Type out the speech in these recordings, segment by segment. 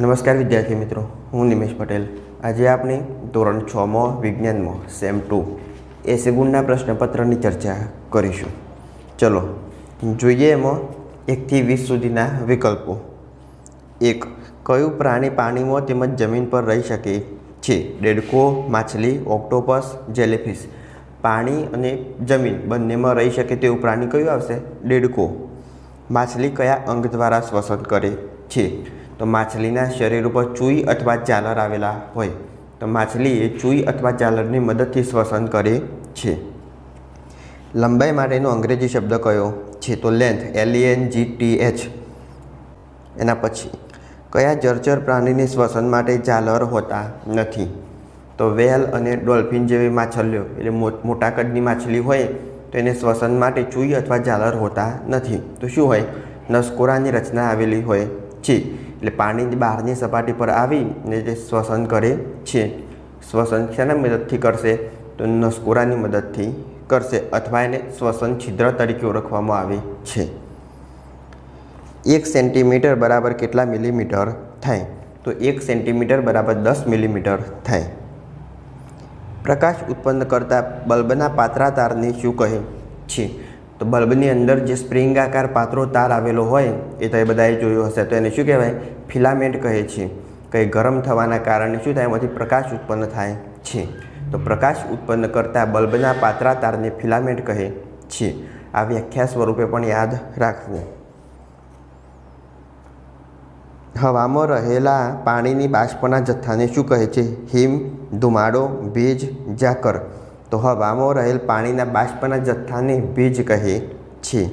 નમસ્કાર વિદ્યાર્થી મિત્રો, હું નિમેશ પટેલ. આજે આપણે ધોરણ છમાં વિજ્ઞાનમાં સેમ ટુ એસી ગુણના પ્રશ્નપત્રની ચર્ચા કરીશું. ચલો, જોઈએ એમાં એકથી વીસ સુધીના વિકલ્પો. એક, કયું પ્રાણી પાણીમાં તેમજ જમીન પર રહી શકે છે? ડેડકો, માછલી, ઓક્ટોપસ, જેલીફિશ. પાણી અને જમીન બંનેમાં રહી શકે તેવું પ્રાણી કયું આવશે? ડેડકો. માછલી કયા અંગ દ્વારા શ્વસન કરે છે? તો માછલીના શરીર ઉપર ચૂઈ અથવા ઝાલર આવેલા હોય. તો માછલી એ ચૂઈ અથવા ઝાલરની મદદથી શ્વસન કરે છે. લંબાઈ માટેનો અંગ્રેજી શબ્દ કયો? છે તો length L N G T H એના પછી, કયા જળચર પ્રાણીને શ્વસન માટે ઝાલર હોતા નથી? તો વેલ અને ડોલ્ફિન જેવી માછલીઓ, એટલે મોટા કદની માછલી હોય, તો એને શ્વસન માટે ચૂઈ અથવા ઝાલર હોતા નથી. તો શું હોય? નસકોરાની રચના આવેલી હોય છે. એટલે પાણીની બહારની સપાટી પર આવીને તે શ્વસન કરે છે. શ્વસન શેના મદદથી કરશે? તો નસકોરાની મદદથી કરશે અથવા એને શ્વસન છિદ્ર તરીકે ઓળખવામાં આવે છે. એક સેન્ટીમીટર બરાબર કેટલા મિલીમીટર થાય? તો એક સેન્ટીમીટર બરાબર દસ મિલીમીટર થાય. પ્રકાશ ઉત્પન્ન કરતા બલ્બના પાતળા તારને શું કહે છે? તો બલ્બની અંદર જે સ્પ્રિંગ આકાર પાત્રો તાર આવેલો હોય, એ તમે બધાએ જોયો હશે. તો એને શું કહેવાય? ફિલામેન્ટ કહે છે. કંઈ ગરમ થવાના કારણે શું થાય? એમાંથી પ્રકાશ ઉત્પન્ન થાય છે. તો પ્રકાશ ઉત્પન્ન કરતા બલ્બના પાત્રા તારને ફિલામેન્ટ કહે છે. આ વ્યાખ્યા સ્વરૂપે પણ યાદ રાખવું. હવામાં રહેલા પાણીની બાષ્પના જથ્થાને શું કહે છે? હિમ, ધુમાડો, ભેજ ઝાકર તો હવામાં રહેલ પાણીના બાષ્પના જથ્થાને ભેજ કહે છે.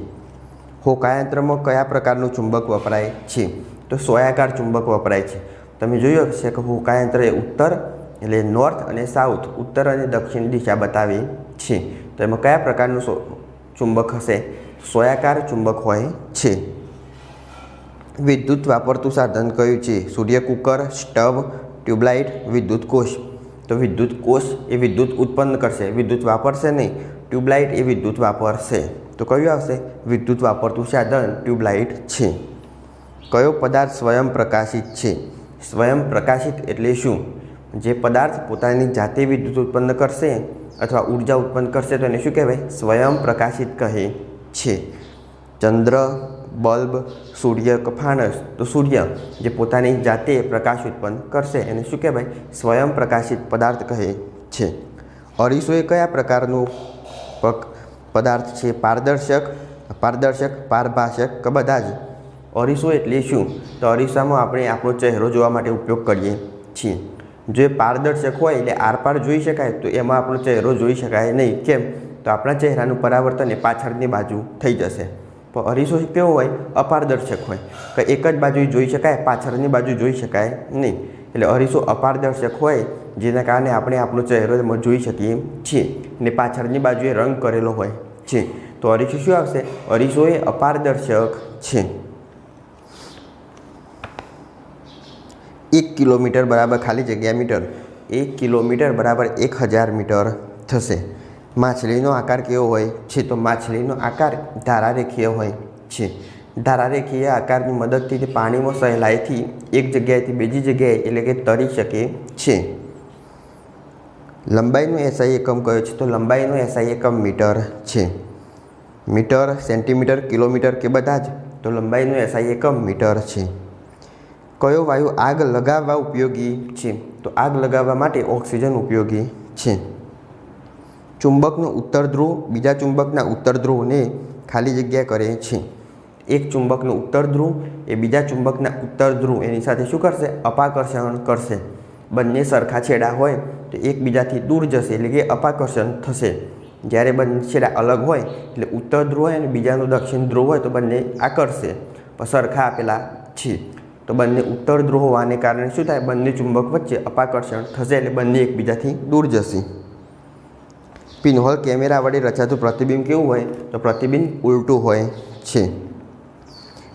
હોકાયંત્રમાં કયા પ્રકારનું ચુંબક વપરાય છે? તો સોયાકાર ચુંબક વપરાય છે. તમે જોયું હશે કે હોકાયંત્ર એ ઉત્તર એટલે નોર્થ અને સાઉથ, ઉત્તર અને દક્ષિણ દિશા બતાવે છે. તો એમાં કયા પ્રકારનું ચુંબક હશે? સોયાકાર ચુંબક હોય છે. વિદ્યુત વાપરતું સાધન કયું છે? સૂર્ય કુકર સ્ટવ, ટ્યુબલાઇટ, વિદ્યુત કોષ. તો વિદ્યુત કોષ એ વિદ્યુત ઉત્પન્ન કરશે. વિદ્યુત વાપરશે નહીં, ટ્યુબલાઇટ એ વિદ્યુત વાપરશે. તો કયું આવશે? વિદ્યુત વાપરતું સાધન ટ્યુબલાઇટ છે. કયો પદાર્થ સ્વયં પ્રકાશિત છે? સ્વયં પ્રકાશિત એટલે શું? જે પદાર્થ પોતાની જાતે વિદ્યુત ઉત્પન્ન કરશે અથવા ઊર્જા ઉત્પન્ન કરશે તો એને શું કહેવાય? સ્વયં પ્રકાશિત કહે છે. ચંદ્ર બલ્બ, સૂર્ય કે ફાણસ તો સૂર્ય જે પોતાની જાતે પ્રકાશ ઉત્પન્ન કરશે. એને શું કહેવાય? સ્વયં પ્રકાશિત પદાર્થ કહે છે. અરીસો એ કયા પ્રકારનું પક- પદાર્થ છે? પારદર્શક પારદર્શક, પારભાષક કે બધા જ? અરીસો એટલે શું? તો અરીસામાં આપણે આપણો ચહેરો જોવા માટે ઉપયોગ કરીએ છીએ. જો પારદર્શક હોય એટલે આરપાર જોઈ શકાય, તો એમાં આપણો ચહેરો જોઈ શકાય નહીં. કેમ? તો આપણા ચહેરાનું પરાવર્તન એ પાછળની બાજુ થઈ જશે. અરીસો કેવો હોય? અપારદર્શક હોય. કે એક જ બાજુ જોઈ શકાય, પાછળની બાજુ જોઈ શકાય નહીં. એટલે અરીસો અપારદર્શક હોય, જેના કારણે આપણે આપણો ચહેરો જોઈ શકીએ છીએ. ને પાછળની બાજુએ રંગ કરેલો હોય છે. તો અરીસો શું આવશે? અરીસો એ અપારદર્શક છે. એક કિલોમીટર બરાબર ખાલી જગ્યા મીટર. એક કિલોમીટર બરાબર એક હજાર મીટર થશે. માછલીનો આકાર કેવો હોય છે? તો માછલીનો આકાર ધારારેખીય હોય છે. ધારારેખીય આકારની મદદથી તે પાણીમાં સહેલાઈથી એક જગ્યાએથી બીજી જગ્યાએ એટલે કે તરી શકે છે. લંબાઈનો એસઆઈ એકમ કયો છે? તો લંબાઈનો એસઆઈ એકમ મીટર છે. મીટર, સેન્ટીમીટર, કિલોમીટર કે બધા જ? તો લંબાઈનો એસઆઈ એકમ મીટર છે. કયો વાયુ આગ લગાવવા ઉપયોગી છે? તો આગ લગાવવા માટે ઓક્સિજન ઉપયોગી છે. ચુંબકનું ઉત્તર ધ્રુવ બીજા ચુંબકના ઉત્તર ધ્રુવને ખાલી જગ્યા કરે છે. એક ચુંબકનું ઉત્તર ધ્રુવ એ બીજા ચુંબકના ઉત્તર ધ્રુવ એની સાથે શું કરશે? અપાકર્ષણ કરશે. બંને સરખા છેડા હોય તો એકબીજાથી દૂર જશે એટલે કે અપાકર્ષણ થશે. જ્યારે બંને છેડા અલગ હોય એટલે ઉત્તર ધ્રુવ હોય અને બીજાનું દક્ષિણ ધ્રુવ હોય તો બંને આકર્ષે. સરખા આપેલા છે. તો બંને ઉત્તર ધ્રુવ હોવાને કારણે શું થાય? બંને ચુંબક વચ્ચે અપાકર્ષણ થશે એટલે બંને એકબીજાથી દૂર જશે. પિનહોલ કેમેરા વડે રચાતું પ્રતિબિંબ કેવું હોય? તો પ્રતિબિંબ ઉલટું હોય છે.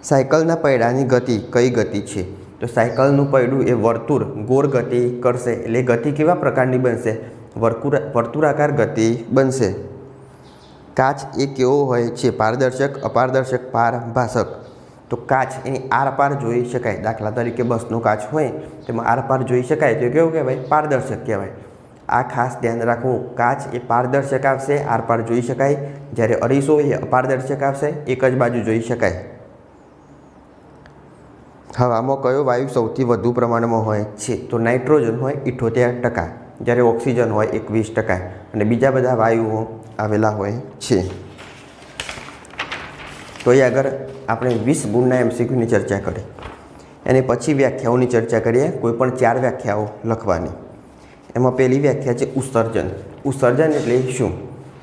સાયકલના પૈડાની ગતિ કઈ ગતિ છે? તો સાયકલનું પૈડું એ વર્તુળ ગોળ ગતિ કરશે. એટલે ગતિ કેવા પ્રકારની બનશે? વર્તુળા, વર્તુળાકાર ગતિ બનશે. કાચ એ કેવો હોય છે? પારદર્શક, અપારદર્શક, પારભાષક. તો કાચ એની આરપાર જોઈ શકાય. દાખલા તરીકે બસનો કાચ હોય, તેમાં આરપાર જોઈ શકાય. તો કેવું કહેવાય? પારદર્શક કહેવાય. આ ખાસ ધ્યાન રાખવું. કાચ એ પારદર્શક આવશે, આરપાર જોઈ શકાય. જ્યારે અરીસો એ અપારદર્શક આવશે, એક જ બાજુ જોઈ શકાય. હવામાં કયો વાયુ સૌથી વધુ પ્રમાણમાં હોય છે? તો નાઇટ્રોજન હોય ઇઠોતેર ટકા. જ્યારે ઓક્સિજન હોય એકવીસ ટકા. અને બીજા બધા વાયુઓ આવેલા હોય છે. તો એ આગળ આપણે વીસ ગુણના એમસીક્યુની ચર્ચા કરી. એની પછી વ્યાખ્યાઓની ચર્ચા કરીએ. કોઈપણ ચાર વ્યાખ્યાઓ લખવાની. એમાં પહેલી વ્યાખ્યા છે ઉત્સર્જન. ઉત્સર્જન એટલે શું?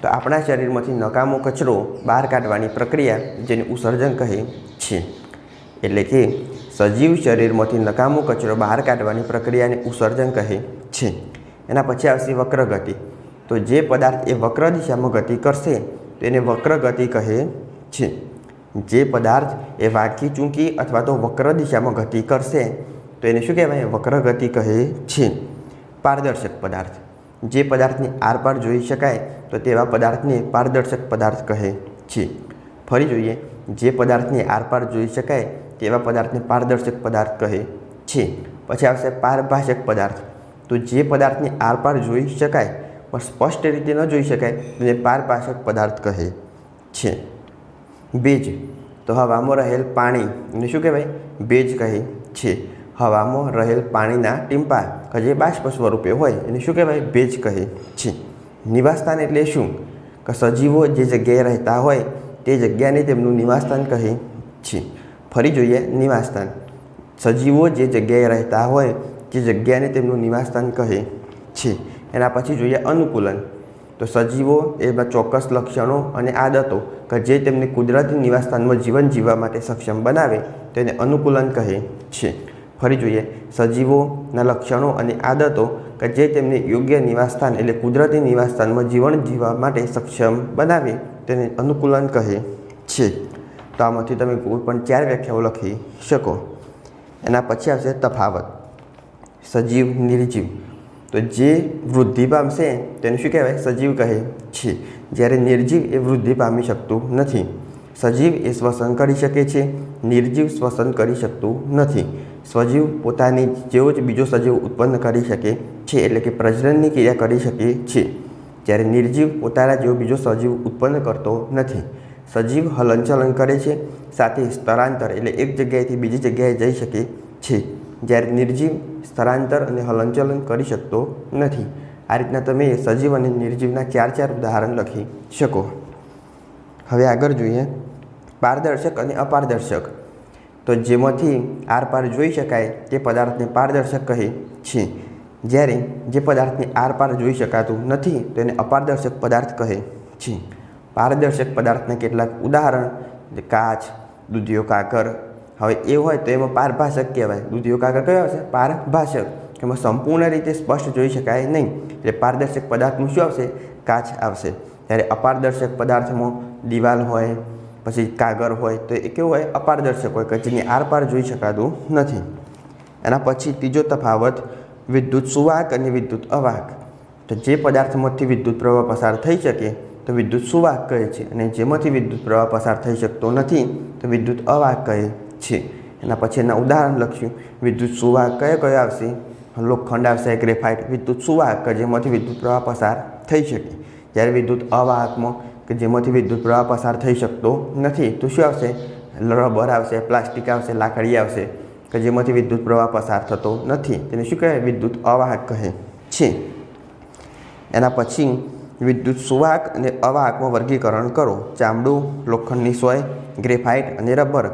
તો આપણા શરીરમાંથી નકામો કચરો બહાર કાઢવાની પ્રક્રિયા જેને ઉત્સર્જન કહે છે. એટલે કે સજીવ શરીરમાંથી નકામો કચરો બહાર કાઢવાની પ્રક્રિયાને ઉત્સર્જન કહે છે. એના પછી આવશે વક્ર ગતિ તો જે પદાર્થ એ વક્ર દિશામાં ગતિ કરશે, તો એને વક્ર ગતિ કહે છે. જે પદાર્થ એ વાંકી ચૂંકી અથવા તો વક્ર દિશામાં ગતિ કરશે, તો એને શું કહેવાય? વક્ર ગતિ કહે છે. પારદર્શક પદાર્થ. જે પદાર્થની આરપાર જોઈ શકાય તો તેવા પદાર્થને પારદર્શક પદાર્થ કહે છે. ફરી જોઈએ, જે પદાર્થની આરપાર જોઈ શકાય તેવા પદાર્થને પારદર્શક પદાર્થ કહે છે. પછી આવશે પારભાષક પદાર્થ. તો જે પદાર્થની આરપાર જોઈ શકાય પણ સ્પષ્ટ રીતે ન જોઈ શકાય તેને પારભાષક પદાર્થ કહે છે. ભેજ. તો હવામાં રહેલ પાણી. એને શું કહેવાય? ભેજ કહે છે. હવામાં રહેલ પાણીના ટીમ્પા કે જે બાષ્પ સ્વરૂપે હોય, એને શું કહેવાય? ભેજ કહે છે. નિવાસસ્થાન એટલે શું? કે સજીવો જે જગ્યાએ રહેતા હોય, તે જગ્યાને તેમનું નિવાસસ્થાન કહે છે. ફરી જોઈએ નિવાસસ્થાન. સજીવો જે જગ્યાએ રહેતા હોય, તે જગ્યાને તેમનું નિવાસસ્થાન કહે છે. એના પછી જોઈએ અનુકૂલન. તો સજીવો એમાં ચોક્કસ લક્ષણો અને આદતો કે જે તેમને કુદરતી નિવાસસ્થાનમાં જીવન જીવવા માટે સક્ષમ બનાવે તેને અનુકૂલન કહે છે. ફરી જોઈએ. સજીવોના લક્ષણો અને આદતો કે જે તેમને યોગ્ય નિવાસસ્થાન એટલે કુદરતી નિવાસસ્થાનમાં જીવન જીવવા માટે સક્ષમ બનાવે તેને અનુકૂલન કહે છે. તો આમાંથી તમે કોઈ પણ ચાર વ્યાખ્યાઓ લખી શકો. એના પછી આવશે તફાવત. સજીવ નિર્જીવ. તો જે વૃદ્ધિ પામશે તેને શું કહેવાય? સજીવ કહે છે. જ્યારે નિર્જીવ એ વૃદ્ધિ પામી શકતું નથી. સજીવ એ શ્વસન કરી શકે છે. નિર્જીવ શ્વસન કરી શકતું નથી. સજીવ પોતાની જેવો જ બીજો સજીવ ઉત્પન્ન કરી શકે છે, એટલે કે પ્રજનનની ક્રિયા કરી શકે છે. જ્યારે નિર્જીવ પોતાના જેવો બીજો સજીવ ઉત્પન્ન કરતો નથી. સજીવ હલનચલન કરે છે, સાથે સ્થળાંતર એટલે એક જગ્યાએથી બીજી જગ્યાએ જઈ શકે છે. જ્યારે નિર્જીવ સ્થળાંતર અને હલનચલન કરી શકતો નથી. આ રીતના તમે સજીવ અને નિર્જીવના ચાર ચાર ઉદાહરણ લખી શકો. હવે આગળ જોઈએ પારદર્શક અને અપારદર્શક. તો જેમાંથી આરપાર જોઈ શકાય તે પદાર્થને પારદર્શક કહે છે. જ્યારે જે પદાર્થને આરપાર જોઈ શકાતું નથી તેને અપારદર્શક પદાર્થ કહે છે. પારદર્શક પદાર્થના કેટલાક ઉદાહરણ કાચ, દૂધિયો કાકર, હવે એ હોય તો એમાં પારભાષક કહેવાય. દૂધિયો કાકર કયો આવશે? પારભાષક. એમાં સંપૂર્ણ રીતે સ્પષ્ટ જોઈ શકાય નહીં. એટલે પારદર્શક પદાર્થનું શું આવશે? કાચ આવશે. જ્યારે અપારદર્શક પદાર્થમાં દિવાલ હોય પછી કાગળ હોય તો એ કેવું હોય, અપારદર્શક હોય કે જેની આરપાર જોઈ શકાતું નથી. એના પછી ત્રીજો તફાવત, વિદ્યુત સુવાહક અને વિદ્યુત અવાહક. તો જે પદાર્થમાંથી વિદ્યુત પ્રવાહ પસાર થઈ શકે તો વિદ્યુત સુવાહક કહે છે અને જેમાંથી વિદ્યુત પ્રવાહ પસાર થઈ શકતો નથી તો વિદ્યુત અવાહક કહે છે. એના પછી એના ઉદાહરણ લખ્યું વિદ્યુત સુવાહક કયો કયો આવશે? લોખંડ આવશે, ગ્રેફાઇટ. વિદ્યુત સુવાહક જેમાંથી વિદ્યુત પ્રવાહ પસાર થઈ શકે. જ્યારે વિદ્યુત અવાહકમાં કે જેમાંથી વિદ્યુત પ્રવાહ પસાર થઈ શકતો નથી. તો શું આવશે, રબર આવશે, પ્લાસ્ટિક આવશે, લાકડી આવશે, કે જેમાંથી વિદ્યુત પ્રવાહ પસાર થતો નથી. તેને શું કહેવાય વિદ્યુત અવાહક કહે છે. એના પછી વિદ્યુત સુવાહક અને અવાહકમાં વર્ગીકરણ કરો. ચામડું, લોખંડની સોય, ગ્રેફાઇટ અને રબર.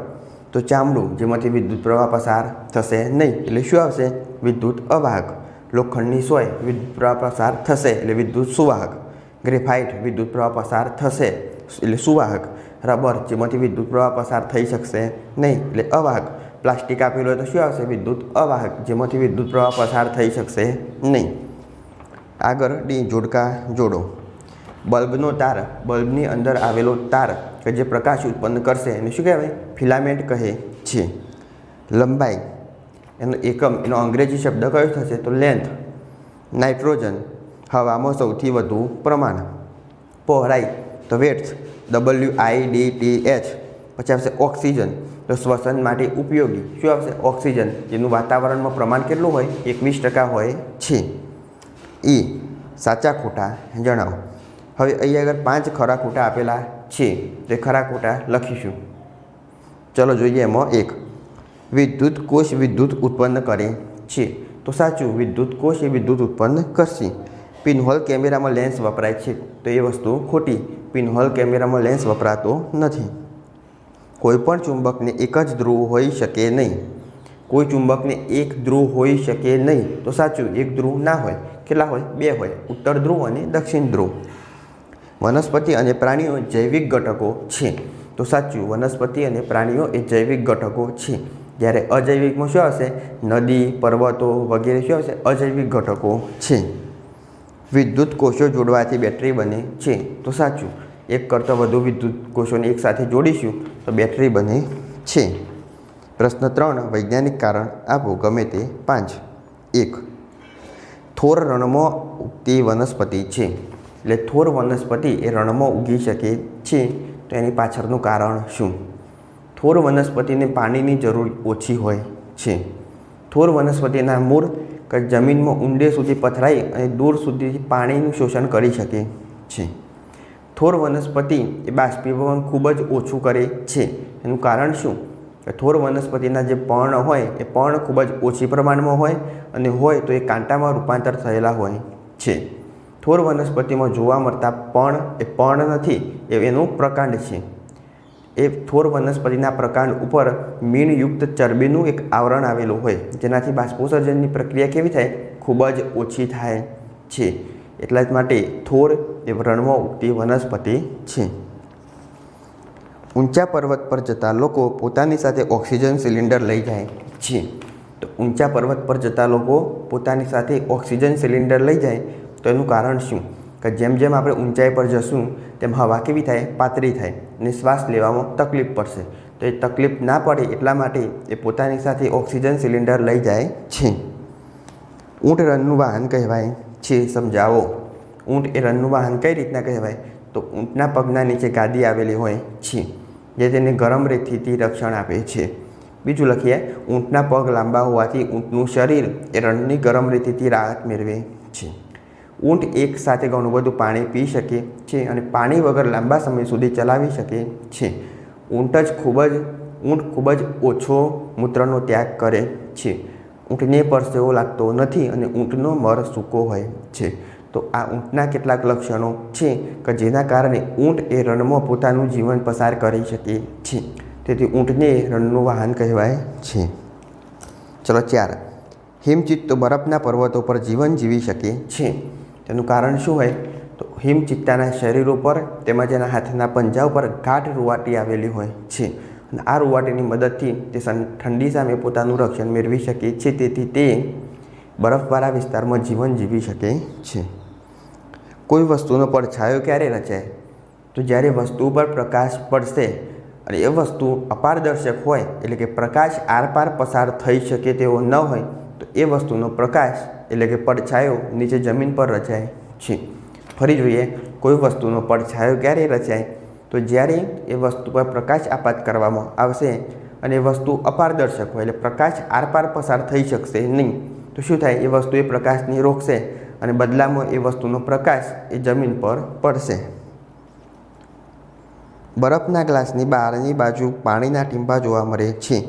તો ચામડું, જેમાંથી વિદ્યુત પ્રવાહ પસાર થશે નહીં. એટલે શું આવશે? વિદ્યુત અવાહક. લોખંડની સોય, વિદ્યુત પ્રવાહ પસાર થશે. એટલે વિદ્યુત સુવાહક. ગ્રેફાઇટ વિદ્યુત પ્રવાહ પસાર થશે. એટલે સુવાહક. રબર, જેમાંથી વિદ્યુત પ્રવાહ પસાર થઈ શકશે નહીં. એટલે અવાહક. પ્લાસ્ટિક આપેલું હોય તો શું આવશે? વિદ્યુત અવાહક, જેમાંથી વિદ્યુત પ્રવાહ પસાર થઈ શકશે નહીં. આગળ ડી, જોડકા જોડો. બલ્બનો તાર. બલ્બની અંદર આવેલો તાર કે જે પ્રકાશ ઉત્પન્ન કરશે એને શું કહેવાય? ફિલામેન્ટ કહે છે. લંબાઈ. એનો એકમ, એનો અંગ્રેજી શબ્દ કયો થશે? તો લેન્થ. નાઇટ્રોજન. હવામાં સૌથી વધુ પ્રમાણ પહોળાઈ તો width W I D T H પછી આવશે ઓક્સિજન. તો શ્વસન માટે ઉપયોગી. શું આવશે? ઓક્સિજન. જેનું વાતાવરણમાં પ્રમાણ કેટલું હોય? એકવીસ ટકા હોય છે. એ સાચા ખોટા જણાવો. હવે અહીંયા આગળ પાંચ ખરા ખોટા આપેલા છે. તે ખરા ખોટા લખીશું. ચલો જોઈએ એમાં એક. વિદ્યુત કોષ વિદ્યુત ઉત્પન્ન કરે છે. તો સાચું. વિદ્યુત કોષ એ વિદ્યુત ઉત્પન્ન કરશે. પિનહોલ કેમેરામાં લેન્સ વપરાય છે, તો એ વસ્તુ ખોટી. પિનહોલ કેમેરામાં લેન્સ વપરાતો નથી. કોઈપણ ચુંબકને એક જ ધ્રુવ હોઈ શકે નહીં. કોઈ ચુંબકને એક ધ્રુવ હોઈ શકે નહીં, તો સાચું, એક ધ્રુવ ના હોય. કેટલા હોય? બે હોય. ઉત્તર ધ્રુવ અને દક્ષિણ ધ્રુવ. વનસ્પતિ અને પ્રાણીઓ જૈવિક ઘટકો છે, તો સાચું, વનસ્પતિ અને પ્રાણીઓ એ જૈવિક ઘટકો છે. જ્યારે અજૈવિકમાં શું આવશે? નદી, પર્વતો વગેરે શું આવશે? અજૈવિક ઘટકો છે. વિદ્યુત કોષો જોડવાથી બેટરી બને છે. તો સાચું, એક કરતાં વધુ વિદ્યુત કોષોને એકસાથે જોડીશું તો બેટરી બને છે. પ્રશ્ન ત્રણ, વૈજ્ઞાનિક કારણ આપો, ગમે તે પાંચ. એક, થોર રણમાં ઉગતી વનસ્પતિ છે. એટલે થોર વનસ્પતિ એ રણમાં ઉગી શકે છે. તો એની પાછળનું કારણ શું? થોર વનસ્પતિને પાણીની જરૂર ઓછી હોય છે. થોર વનસ્પતિના મૂળ કે જમીનમાં ઊંડે સુધી પથરાઈ અને દૂર સુધી પાણીનું શોષણ કરી શકે છે. થોર વનસ્પતિ એ બાષ્પીભવન ખૂબ જ ઓછું કરે છે. એનું કારણ શું? કે થોર વનસ્પતિના જે પર્ણ હોય એ પર્ણ ખૂબ જ ઓછી પ્રમાણમાં હોય અને હોય તો એ કાંટામાં રૂપાંતર થયેલા હોય છે. થોર વનસ્પતિમાં જોવા મળતા પર્ણ એ પર્ણ નથી, એ એનું પ્રકાંડ છે. એ થોર વનસ્પતિના પ્રકાંડ ઉપર મીણયુક્ત ચરબીનું એક આવરણ આવેલું હોય. જેનાથી બાષ્પોસર્જનની પ્રક્રિયા કેવી થાય? ખૂબ જ ઓછી થાય છે. એટલા જ માટે થોર એ રણમાં ઉગતી વનસ્પતિ છે. ઊંચા પર્વત પર જતા લોકો પોતાની સાથે ઓક્સિજન સિલિન્ડર લઈ જાય છે. તો ઊંચા પર્વત પર જતા લોકો પોતાની સાથે ઓક્સિજન સિલિન્ડર લઈ જાય. તો એનું કારણ શું? કે જેમ જેમ આપણે ઊંચાઈ પર જશું, તેમ હવા કેવી થાય? પાતળી થાય. અને શ્વાસ લેવામાં તકલીફ પડશે. તો એ તકલીફ ના પડે એટલા માટે એ પોતાની સાથે ઓક્સિજન સિલિન્ડર લઈ જાય છે. ઊંટ રનનું વાહન કહેવાય છે, સમજાવો. ઊંટ એ રનનું વાહન કઈ રીતના કહેવાય? તો ઊંટના પગના નીચે ગાદી આવેલી હોય છે, જે તેને ગરમ રેતીથી રક્ષણ આપે છે. બીજું લખીએ, ઊંટના પગ લાંબા હોવાથી ઊંટનું શરીર એ રણની ગરમ રેતીથી રાહત મેળવે છે. ઊંટ એક સાથે ઘણું બધું પાણી પી શકે છે અને પાણી વગર લાંબા સમય સુધી ચલાવી શકે છે. ઊંટ જ ખૂબ જ, ઊંટ ખૂબ જ ઓછો મૂત્રનો ત્યાગ કરે છે. ઊંટને પરસેવો લાગતો નથી અને ઊંટનો મર સૂકો હોય છે. તો આ ઊંટના કેટલાક લક્ષણો છે કે જેના કારણે ઊંટ એ રણમાં પોતાનું જીવન પસાર કરી શકે છે. તેથી ઊંટને રણનું વાહન કહેવાય છે. ચલો ચાર. હિમચિત્તો બરફના પર્વતો પર જીવન જીવી શકે છે. તેનું કારણ શું હોય? તો હિમચિત્તાના શરીર ઉપર તેમજ એના હાથના પંજા ઉપર ગાઢ રૂવાટી આવેલી હોય છે. અને આ રૂવાટીની મદદથી તે ઠંડી સામે પોતાનું રક્ષણ મેળવી શકે છે. તેથી તે બરફવાળા વિસ્તારમાં જીવન જીવી શકે છે. કોઈ વસ્તુનો પડછાયો ક્યારે રચાય? તો જ્યારે વસ્તુ ઉપર પ્રકાશ પડશે અને એ વસ્તુ અપારદર્શક હોય, એટલે કે પ્રકાશ આરપાર પસાર થઈ શકે તેવો ન હોય એ વસ્તુનો પ્રકાશ, એટલે કે પડછાયો નીચે જમીન પર રચાય છે. ફરી જોઈએ, કોઈ વસ્તુનો પડછાયો ક્યારે રચાય? તો જ્યારે એ વસ્તુ પર પ્રકાશ આપાત કરવામાં આવશે અને એ વસ્તુ અપારદર્શક હોય, એટલે પ્રકાશ આરપાર પસાર થઈ શકશે નહીં, તો શું થાય? એ વસ્તુ એ પ્રકાશને રોકશે અને બદલામાં એ વસ્તુનો પ્રકાશ એ જમીન પર પડશે. બરફના ગ્લાસની બહારની બાજુ પાણીના ટીંબા જોવા મળે છે.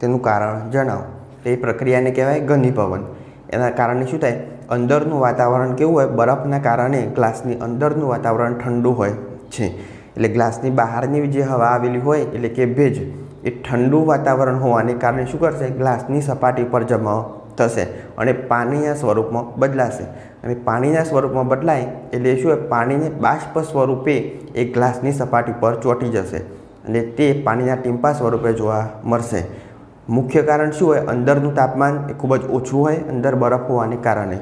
તેનું કારણ જણાવો. તે પ્રક્રિયાને કહેવાય ઘનીભવન. એના કારણે શું થાય? અંદરનું વાતાવરણ કેવું હોય? બરફના કારણે ગ્લાસની અંદરનું વાતાવરણ ઠંડુ હોય છે. એટલે ગ્લાસની બહારની જે હવા આવેલી હોય, એટલે કે ભેજ, એ ઠંડુ વાતાવરણ હોવાને કારણે શું કરશે? ગ્લાસની સપાટી પર જમા થશે અને પાણીના સ્વરૂપમાં બદલાશે. અને પાણીના સ્વરૂપમાં બદલાય એટલે શું હોય? પાણીને બાષ્પ સ્વરૂપે એ ગ્લાસની સપાટી પર ચોંટી જશે. અને તે પાણીના ટીમ્પા સ્વરૂપે જોવા મળશે. મુખ્ય કારણ શું હોય? અંદરનું તાપમાન એ ખૂબ જ ઓછું હોય, અંદર બરફ હોવાને કારણે.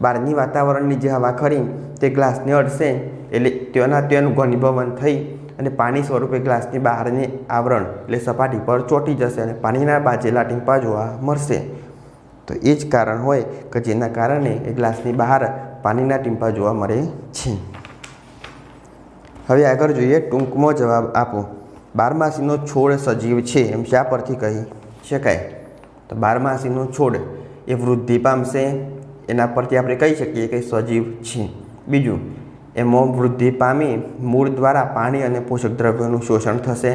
બહારની વાતાવરણની જે હવા ખરી, તે ગ્લાસને અડશે, એટલે તેના તેનું ઘનીભવન થઈ અને પાણી સ્વરૂપે ગ્લાસની બહારની આવરણ, એટલે સપાટી પર ચોંટી જશે અને પાણીના બાજેલા ટીંપા જોવા મળશે. તો એ જ કારણ હોય કે જેના કારણે એ ગ્લાસની બહાર પાણીના ટીંપા જોવા મળે છે. હવે આગળ જોઈએ ટૂંકમાં જવાબ આપો. બારમાસીનો છોડ સજીવ છે એમ શા પરથી કહી? શકાય. તો બારમાસીનો છોડ એ વૃદ્ધિ પામશે. એના પરથી આપણે કહી શકીએ કે સજીવ છે. બીજું, એમાં વૃદ્ધિ પામી મૂળ દ્વારા પાણી અને પોષક દ્રવ્યોનું શોષણ થશે.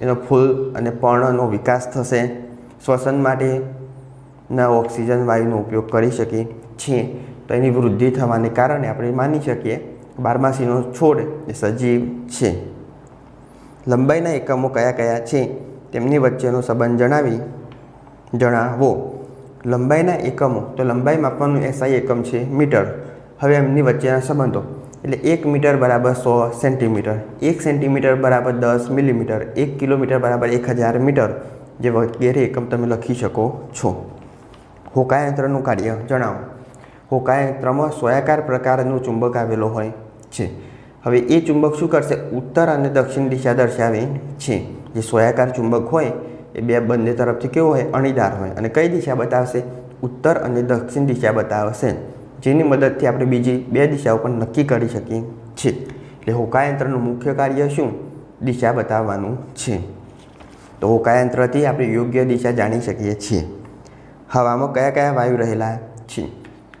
એનો ફૂલ અને પર્ણનો વિકાસ થશે. શ્વસન માટેના ઓક્સિજન, વાયુનો ઉપયોગ કરી શકીએ છીએ. તો એની વૃદ્ધિ થવાને કારણે આપણે માની શકીએ બારમાસીનો છોડ એ સજીવ છે. લંબાઈના એકમો કયા કયા છે? તેમની વચ્ચેનો સંબંધ જણાવી, જણાવો. લંબાઈના એકમો, તો લંબાઈ માપવાનું એસઆઈ એકમ છે, મીટર. હવે એમની વચ્ચેના સંબંધો. એટલે એક મીટર બરાબર સો સેન્ટીમીટર, એક સેન્ટીમીટર બરાબર દસ મિલીમીટર, એક કિલોમીટર બરાબર એક હજાર મીટર, જે વગેરે એકમ તમે લખી શકો છો. હોકાયંત્રનું કાર્ય જણાવો. હોકાયંત્રમાં સોયાકાર પ્રકારનું ચુંબક આવેલો હોય છે. હવે એ ચુંબક શું કરશે? ઉત્તર અને દક્ષિણ દિશા દર્શાવે છે. જે સોયાકાર ચુંબક હોય, એ બે બંને તરફથી કેવો હોય? અણીદાર હોય. અને કઈ દિશા બતાવશે? ઉત્તર અને દક્ષિણ દિશા બતાવશે. જેની મદદથી આપણે બીજી બે દિશાઓ પણ નક્કી કરી શકીએ છીએ. એટલે હોકાયંત્રનું મુખ્ય કાર્ય શું? દિશા બતાવવાનું છે. તો હોકાયંત્રથી આપણે યોગ્ય દિશા જાણી શકીએ છીએ. હવામાં કયા કયા વાયુ રહેલા છે?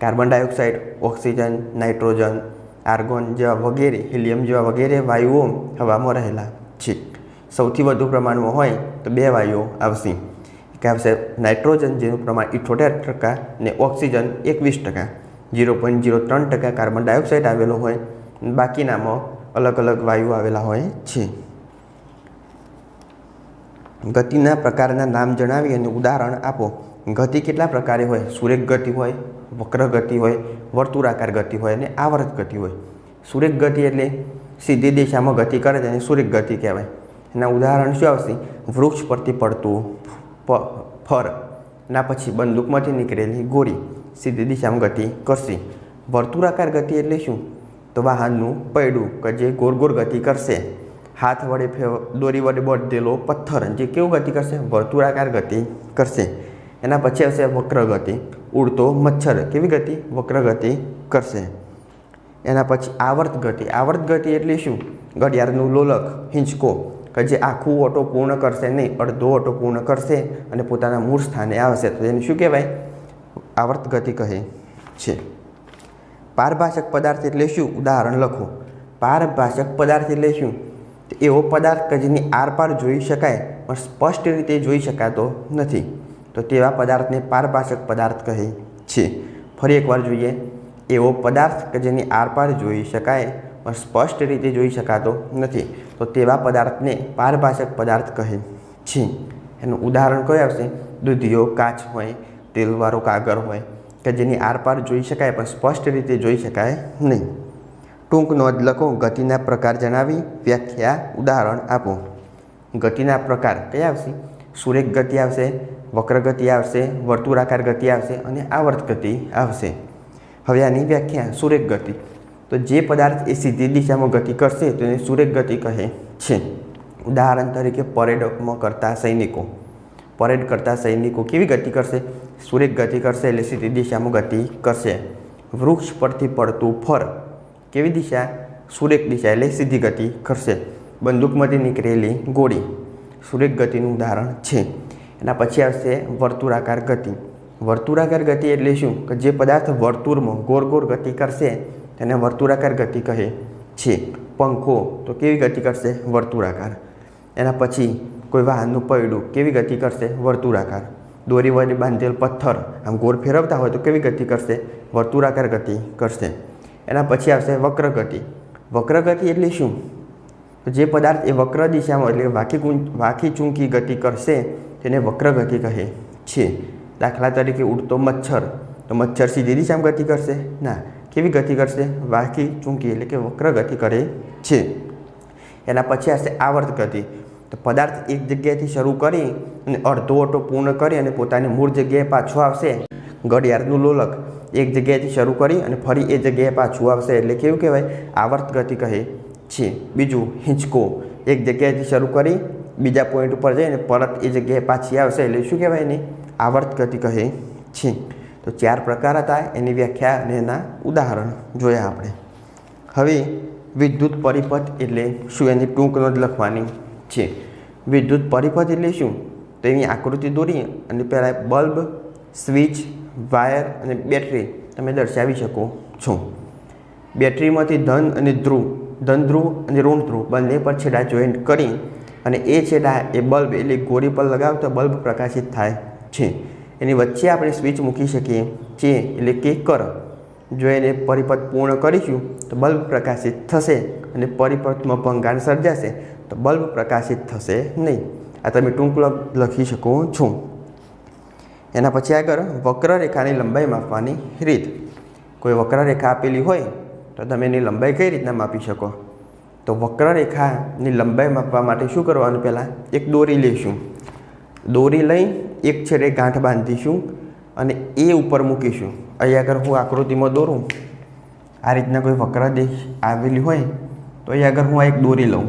Carbon dioxide, oxygen, nitrogen, argon જેવા વગેરે, હિલિયમ જેવા વગેરે વાયુઓ હવામાં રહેલા છે. સૌથી વધુ પ્રમાણમાં હોય તો બે વાયુઓ આવશે. કે આવશે નાઇટ્રોજન, જેનું પ્રમાણ ઇઠોતેર ટકા ને ઓક્સિજન એકવીસ ટકા. ઝીરો પોઈન્ટ ઝીરો ત્રણ ટકા કાર્બન ડાયોક્સાઇડ આવેલો હોય. બાકીનામાં અલગ અલગ વાયુ આવેલા હોય છે. ગતિના પ્રકારના નામ જણાવી અને ઉદાહરણ આપો. ગતિ કેટલા પ્રકારે હોય? સુરેખ ગતિ હોય, વક્ર ગતિ હોય, વર્તુળાકાર ગતિ હોય અને આવર્ત ગતિ હોય. સુરેખ ગતિ એટલે સીધી દિશામાં ગતિ કરે તેને સુરેખ ગતિ કહેવાય. એના ઉદાહરણ શું આવશે? વૃક્ષ પરથી પડતું ફર, ના પછી બંદૂકમાંથી નીકળેલી ગોળી સીધી દિશામાં ગતિ કરશે. વર્તુળાકાર ગતિ એટલે શું? તો વાહનનું પૈડું કે જે ગોળ ગોળ ગતિ કરશે. હાથ વડે ફેવ, દોરી વડે બળદેલો પથ્થર, જે કેવું ગતિ કરશે? વર્તુળાકાર ગતિ કરશે. એના પછી આવશે વક્ર ગતિ. ઉડતો મચ્છર, કેવી ગતિ? વક્ર ગતિ કરશે. એના પછી આવર્ત ગતિ. આવર્ત ગતિ એટલે શું? ઘડિયાળનું લોલક, હિંચકો. કે જે આખું ઓટો પૂર્ણ કરશે નહીં, અડધો ઓટો પૂર્ણ કરશે અને પોતાના મૂળ સ્થાને આવશે. તો એને શું કહેવાય? આવર્ત ગતિ કહે છે. પારભાષક પદાર્થ એટલે શું? ઉદાહરણ લખો. પારભાષક પદાર્થ એટલે શું? એવો પદાર્થ કે જેની આરપાર જોઈ શકાય, પણ સ્પષ્ટ રીતે જોઈ શકાતો નથી. તો તેવા પદાર્થને પારભાષક પદાર્થ કહે છે. ફરી એકવાર જોઈએ. એવો પદાર્થ કે જેની આરપાર જોઈ શકાય પણ સ્પષ્ટ રીતે જોઈ શકાતો નથી. તો તેવા પદાર્થને પારભાષક પદાર્થ કહે છે. એનું ઉદાહરણ કયું આવશે? દૂધિયો, કાચ હોય, તેલવાળો કાગળ હોય, કે જેની આરપાર જોઈ શકાય પણ સ્પષ્ટ રીતે જોઈ શકાય નહીં. ટૂંક નોંધ લખો, ગતિના પ્રકાર જણાવી, વ્યાખ્યા, ઉદાહરણ આપો. ગતિના પ્રકાર કયા આવશે? સુરેખ ગતિ આવશે, વક્ર ગતિ આવશે, વર્તુળાકાર ગતિ આવશે અને આવર્ત ગતિ આવશે. હવે આની વ્યાખ્યા સુરેખ ગતિ. તો જે પદાર્થ એ સીધી દિશામાં ગતિ કરશે, તો એને સુરેખ ગતિ કહે છે. ઉદાહરણ તરીકે પરેડમાં કરતા સૈનિકો. પરેડ કરતા સૈનિકો કેવી ગતિ કરશે? સુરેખ ગતિ કરશે એટલે સીધી દિશામાં ગતિ કરશે. વૃક્ષ પરથી પડતું ફર કેવી દિશા? સુરેખ દિશા એટલે સીધી ગતિ કરશે. બંદૂકમાંથી નીકળેલી ગોળી સુરેખ ગતિનું ઉદાહરણ છે. એના પછી આવશે વર્તુળાકાર ગતિ. વર્તુળાકાર ગતિ એટલે શું? કે જે પદાર્થ વર્તુળમાં ગોળ ગોળ ગતિ કરશે તેને વર્તુળાકાર ગતિ કહે છે. પંખો, તો કેવી ગતિ કરશે? વર્તુળાકાર. એના પછી કોઈ વાહનનું પૈડું, કેવી ગતિ કરશે? વર્તુળાકાર. દોરી વડે બાંધેલ પથ્થર, આમ ગોળ ફેરવતા હોય તો કેવી ગતિ કરશે? વર્તુળાકાર ગતિ કરશે. એના પછી આવશે વક્ર ગતિ. વક્ર ગતિ એટલે શું? તો જે પદાર્થ એ વક્ર દિશામાં એટલે વાકી વાખી ચૂંકી ગતિ કરશે, તેને વક્ર ગતિ કહે છે. દાખલા તરીકે ઉડતો મચ્છર. તો મચ્છર સીધી દિશામાં ગતિ કરશે? ના. કેવી ગતિ કરશે? વાકી ચૂંકી એટલે કે વક્ર ગતિ કરે છે. એના પછી આવશે આવર્ત ગતિ. તો પદાર્થ એક જગ્યાએથી શરૂ કરી અને અડધો ઓટો પૂર્ણ કરી અને પોતાની મૂળ જગ્યાએ પાછો આવશે ઘડિયાળનું લોલક. એક જગ્યાએથી શરૂ કરી અને ફરી એ જગ્યાએ પાછું આવશે એટલે કેવું કહેવાય? આવર્ત ગતિ કહે છે. બીજું, હિંચકો. એક જગ્યાએથી શરૂ કરી બીજા પોઈન્ટ ઉપર જઈને પરત એ જગ્યાએ પાછી આવશે એટલે શું કહેવાય એની? આવર્ત ગતિ કહે છે. તો ચાર પ્રકાર હતા એની વ્યાખ્યા અને એના ઉદાહરણ જોયા આપણે. હવે વિદ્યુત પરિપથ એટલે શું એની ટૂંક નોંધ લખવાની છે. વિદ્યુત પરિપથ એટલે શું? તો એની આકૃતિ દોરી અને પહેલાં બલ્બ, સ્વિચ, વાયર અને બેટરી તમે દર્શાવી શકો છો. બેટરીમાંથી ધન અને ધ્રુવ, ધન ધ્રુવ અને ઋણ ધ્રુવ બંને પર છેડા જોઈન્ટ કરી અને એ છેડા એ બલ્બ એટલે ગોળી પર લગાવતા બલ્બ પ્રકાશિત થાય છે. એની વચ્ચે આપણે સ્વિચ મૂકી શકીએ. છીએ એટલે કે કર. જો એને પરિપથ પૂર્ણ કરીશું, તો બલ્બ પ્રકાશિત થશે અને પરિપથમાં ભંગાણ સર્જાશે, તો બલ્બ પ્રકાશિત થશે નહીં. આ તમે ટૂંક લખી શકો છો. એના પછી આગળ વક્રરેખાની લંબાઈ માપવાની રીત. કોઈ વક્રરેખા આપેલી હોય, તો તમે એની લંબાઈ કઈ રીતના માપી શકો? તો વક્રરેખાની લંબાઈ માપવા માટે શું કરવાનું પહેલાં? એક દોરી લઈશું. દોરી લઈ એક છેડે ગાંઠ બાંધીશું અને એ ઉપર મૂકીશું. અહીં આગળ હું આકૃતિમાં દોરું. આ રીતના કોઈ વક્ર દેશ આવેલી હોય તો અહીં આગળ હું આ એક દોરી લઉં.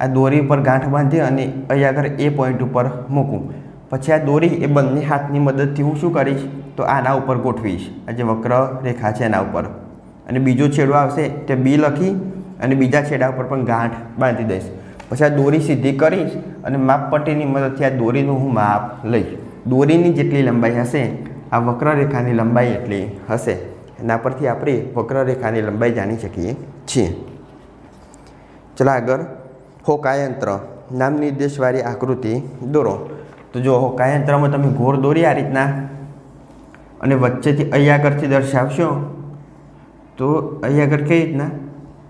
આ દોરી ઉપર ગાંઠ બાંધી અને અહીં આગળ એ પોઈન્ટ ઉપર મૂકું. પછી આ દોરી એ બંને હાથની મદદથી હું શું કરીશ? તો આના ઉપર ગોઠવીશ. આ જે વક્ર રેખા છે એના ઉપર. અને બીજો છેડો આવશે તે બી લખી અને બીજા છેડા ઉપર પણ ગાંઠ બાંધી દઈશ. પછી આ દોરી સીધી કરીશ અને માપપટ્ટીની મદદથી આ દોરીનું હું માપ લઈશ. દોરીની જેટલી લંબાઈ હશે, આ વક્રરેખાની લંબાઈ એટલી હશે. એના પરથી આપણે વક્રરેખાની લંબાઈ જાણી શકીએ છીએ. ચલો આગળ, હોકાયંત્ર નામ નિર્દેશવાળી આકૃતિ દોરો. તો જો હોકાયંત્રમાં તમે ઘોર દોરી આ રીતના અને વચ્ચેથી અહીં દર્શાવશો, તો અહીં આગળ કઈ રીતના?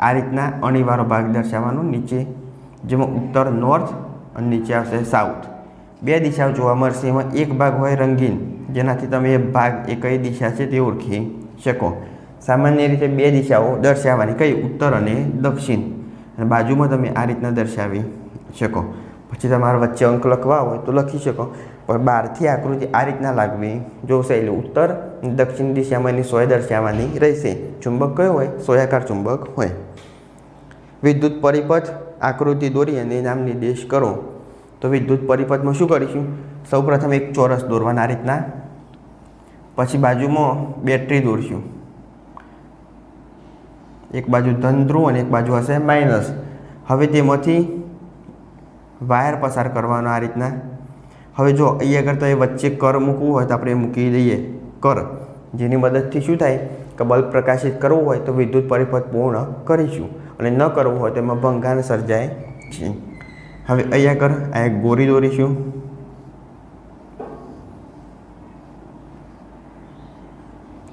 આ રીતના અણીવાળો ભાગ દર્શાવવાનો નીચે જેમાં ઉત્તર, નોર્થ અને નીચે આવશે સાઉથ. બે દિશાઓ જોવા મળશે. એમાં એક ભાગ હોય રંગીન, જેનાથી તમે એ ભાગ એ કઈ દિશા છે તે ઓળખી શકો. સામાન્ય રીતે બે દિશાઓ દર્શાવવાની, કઈ ઉત્તર અને દક્ષિણ. અને બાજુમાં તમે આ રીતના દર્શાવી શકો. પછી તમારા વચ્ચે અંક લખવા હોય તો લખી શકો. પણ બહારથી આકૃતિ આ રીતના લાગવી જોશે. એટલે ઉત્તર દક્ષિણ દિશામાં એની સોય દર્શાવવાની રહેશે. ચુંબક કયો હોય? સોયાકાર ચુંબક હોય. વિદ્યુત પરિપથ આકૃતિ દોરી અને નામની દેશ કરો. તો વિદ્યુત પરિપથમાં શું કરીશું? સૌપ્રથમ એક ચોરસ દોરવાના રીતના. પછી બાજુમાં બેટરી દોરશું. એક બાજુ ધન ધ્રુવ અને એક બાજુ હશે માઇનસ હવે તેમાંથી વાયર પસાર કરવાનો આ રીતના. હવે જો અહીં આગળ તો એ વચ્ચે કર મૂકવું હોય તો આપણે મૂકી દઈએ. કર. જેની મદદથી શું થાય? કે બલ્બ પ્રકાશિત કરવું હોય તો વિદ્યુત પરિપથ પૂર્ણ કરીશું. અને ન કરવું હોય તો એમાં ભંગાર સર્જાય છે. હવે અહીંયા કર આ એક ગોરી દોરીશું.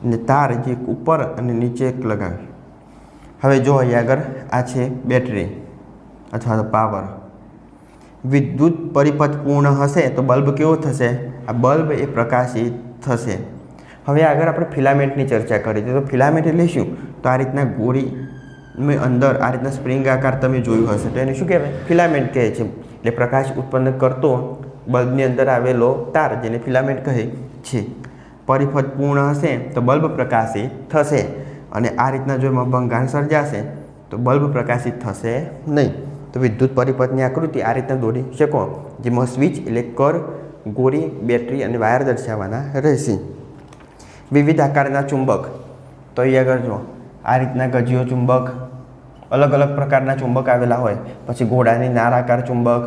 ને તાર જે ઉપર અને નીચે એક લગાવી હવે જો અહીંયા આગળ આ છે બેટરી અથવા તો પાવર. વિદ્યુત પરિપથ પૂર્ણ હશે તો બલ્બ કેવો થશે? આ બલ્બ એ પ્રકાશિત થશે. હવે આગળ આપણે ફિલામેન્ટની ચર્ચા કરી. તો ફિલામેન્ટ એટલે શું તો આ રીતના ગોળી મેં અંદર આ રીતના સ્પ્રિંગ આકાર તમે જોયું હશે. તો એને શું કહેવાય? ફિલામેન્ટ કહે છે. એટલે પ્રકાશ ઉત્પન્ન કરતો બલ્બની અંદર આવેલો તાર, જેને ફિલામેન્ટ કહે છે. પરિપથ પૂર્ણ હશે તો બલ્બ પ્રકાશિત થશે. અને આ રીતના જો એમાં ભંગાણ સર્જાશે તો બલ્બ પ્રકાશિત થશે નહીં. તો વિદ્યુત પરિપથની આકૃતિ આ રીતના દોરી શકો, જેમાં સ્વિચ એટલે કર ગોળી બેટરી અને વાયર દર્શાવવાના રહેશે. વિવિધ આકારના ચુંબક. તો અહીં આગળ જો આ રીતના ગજીયો ચુંબક, અલગ અલગ પ્રકારના ચુંબક આવેલા હોય. પછી ઘોડાની નારાકાર ચુંબક,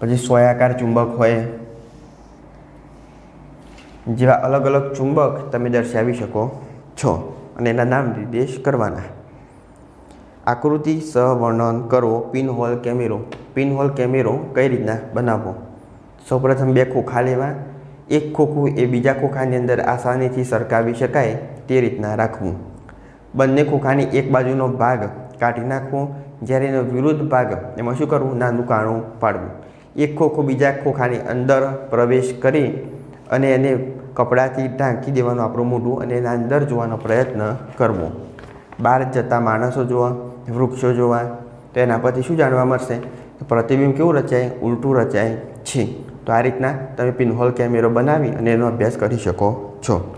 પછી સોયાકાર ચુંબક હોય. જેવા અલગ અલગ ચુંબક તમે દર્શાવી શકો છો અને એના નામ નિર્દેશ કરવાના. આકૃતિ સહવર્ણન કરો, પિનહોલ કેમેરો. પિનહોલ કેમેરો કઈ રીતના બનાવવો? સૌપ્રથમ બે ખોખા લેવા એક ખોખું એ બીજા ખોખાની અંદર આસાનીથી સરકાવી શકાય તે રીતના રાખવું. બંને ખોખાની એક બાજુનો ભાગ કાઢી નાખવો, જ્યારે એનો વિરુદ્ધ ભાગ એમાં શું કરવું? નાનું કાણું પાડવું. એક ખોખું બીજા ખોખાની અંદર પ્રવેશ કરી અને એને કપડાથી ઢાંકી દેવાનું આપણું મોઢું અને એના અંદર જોવાનો પ્રયત્ન કરવો. બહાર જતા માણસો જોવા, વૃક્ષો જોવા, તો એના પરથી શું જાણવા મળશે? પ્રતિબિંબ કેવું રચાય? ઉલટું રચાય છે. તો આ રીતના તમે પિનહોલ કેમેરો બનાવી અને એનો અભ્યાસ કરી શકો છો.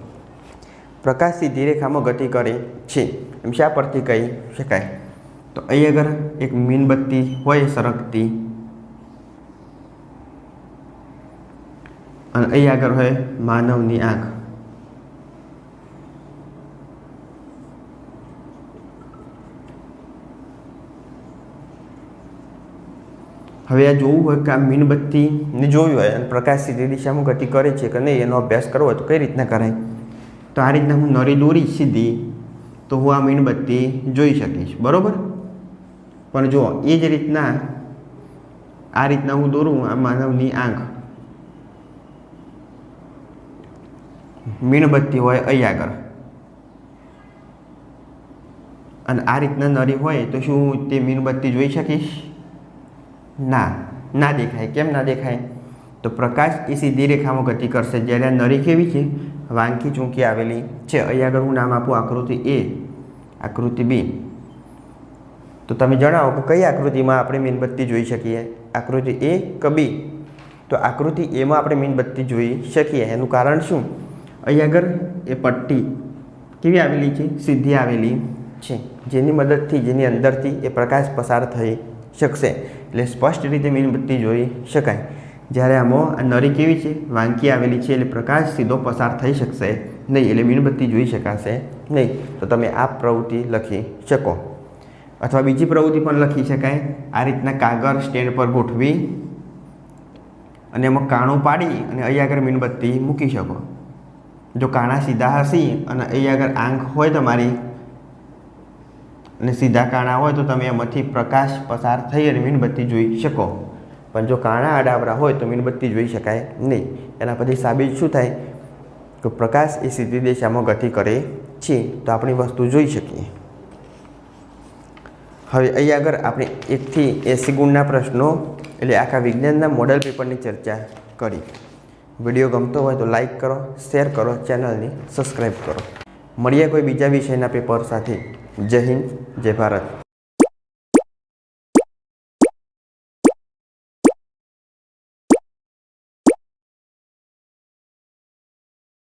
પ્રકાશ સીધી રેખામાં ગતિ કરે છે. એમ શા પરથી કહી શકાય? તો અહીં આગળ એક મીણબત્તી હોય સરકતી. અને અહીં આગળ હોય માનવની આંખ. હવે આ જોવું હોય કે આ મીણબત્તીને જોયું હોય અને પ્રકાશ સીધી દિશામાં ગતિ કરે છે કે નહીં એનો અભ્યાસ કરવો હોય તો કઈ રીતના કરાય? તો આ રીતના હું નરી દોરી સીધી તો હું આ મીણબત્તી જોઈ શકીશ. બરાબર? પણ જો એ જ રીતના આ રીતના હું દોરું આ માનવની આંખ. મીણબત્તી હોય અહીં અને આ રીતના નરી હોય તો શું તે મીણબત્તી જોઈ શકીશ? ના ના દેખાય. કેમ ના દેખાય? તો પ્રકાશ એ સીધી રેખામાં ગતિ કરશે. જ્યારે આ નરી કેવી છે? વાંકી ચૂંકી આવેલી છે. અહીં આગળ હું નામ આપું આકૃતિ એ, આકૃતિ બી. તો તમે જણાવો કે કઈ આકૃતિમાં આપણે મીણબત્તી જોઈ શકીએ? આકૃતિ એ કે બી? તો આકૃતિ એમાં આપણે મીણબત્તી જોઈ શકીએ. એનું કારણ શું? અહીં આગળ એ પટ્ટી કેવી આવેલી છે? સીધી આવેલી છે. જેની મદદથી, જેની અંદરથી એ પ્રકાશ પસાર થઈ શકશે. એટલે સ્પષ્ટ રીતે મીણબત્તી જોઈ શકાય. જ્યારે આમાં આ નરી કેવી છે? વાંકી આવેલી છે એટલે પ્રકાશ સીધો પસાર થઈ શકશે નહીં એટલે મીણબત્તી જોઈ શકાશે નહીં. તો તમે આ પ્રવૃત્તિ લખી શકો. અથવા બીજી પ્રવૃત્તિ પણ લખી શકાય. આ રીતના કાગળ સ્ટેન્ડ પર ગોઠવી અને એમાં કાણું પાડી અને અહીં આગળ મીણબત્તી મૂકી શકો. જો કાણા સીધા હશે અને અહીં આગળ આંખ હોય તમારી અને સીધા કાણા હોય તો તમે એમાંથી પ્રકાશ પસાર થઈ અને મીણબત્તી જોઈ શકો. પણ જો કાણા આડાવડા હોય તો મીણબત્તી જોઈ શકાય નહીં. એના પછી સાબિત શું થાય? કે પ્રકાશ એ સીધી દિશામાં ગતિ કરે છે. તો આપણી વસ્તુ જોઈ શકીએ. હવે અહીં આગળ આપણે એકથી એસી ગુણના પ્રશ્નો એટલે આખા વિજ્ઞાનના મોડલ પેપરની ચર્ચા કરી. વીડિયો ગમતો હોય તો લાઈક કરો, શેર કરો, ચેનલને સબસ્ક્રાઈબ કરો. મળીએ કોઈ બીજા વિષયના પેપર સાથે. જય હિન્દ જય ભારત.